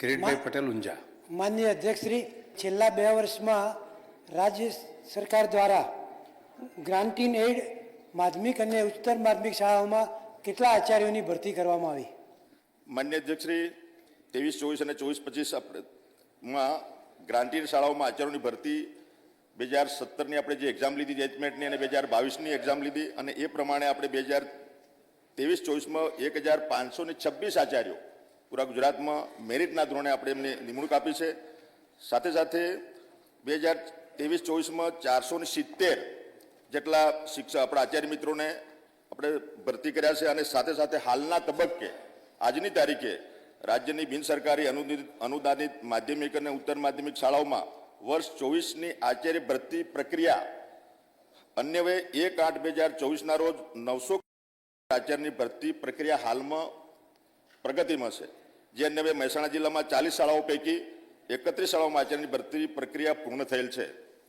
કિરીટભાઈ પટેલ ઊંઝા. માનનીય અધ્યક્ષશ્રી છેલ્લા બે વર્ષમાં રાજ્ય સરકાર દ્વારા ગ્રાન્ટીન એડ માધ્યમિક અને ઉચ્ચતર માધ્યમિક શાળાઓમાં કેટલા આચાર્યોની ભરતી કરવામાં આવી? માન્ય અધ્યક્ષશ્રી ત્રેવીસ ચોવીસ અને ચોવીસ પચીસમાં ગ્રાન્ટીન શાળાઓમાં આચાર્યોની ભરતી બે હજાર સત્તરની આપણે જે એક્ઝામ લીધી જેટમેન્ટની અને બે હજાર બાવીસની એક્ઝામ લીધી અને એ પ્રમાણે આપણે બે હજાર ત્રેવીસ ચોવીસમાં એક હજાર પાંચસો ને છવ્વીસ આચાર્યો પૂરા ગુજરાતમાં મેરિટના ધોરણે આપણે એમને નિમણૂક આપી છે. સાથે સાથે બે હજાર ત્રેવીસ ચોવીસમાં ચારસો ને સિત્તેર જેટલા શિક્ષક આપણા આચાર્ય મિત્રોને આપણે ભરતી કર્યા છે અને સાથે સાથે હાલના તબક્કે આજની તારીખે રાજ્યની બિન સરકારી અનુદાનિત અનુદાનિત માધ્યમિક અને ઉત્તર માધ્યમિક શાળાઓમાં વર્ષ ચોવીસની આચાર્ય ભરતી પ્રક્રિયા અન્યવે એક આઠ બે હજાર ચોવીસના રોજ નવસો આચાર્યની ભરતી પ્રક્રિયા હાલમાં પ્રગતિમાં છે. જે અન્યવે મહેસાણા જિલ્લામાં ચાલીસ શાળાઓ પૈકી એકત્રીસ શાળાઓમાં આચાર્યની ભરતી પ્રક્રિયા પૂર્ણ થયેલ છે.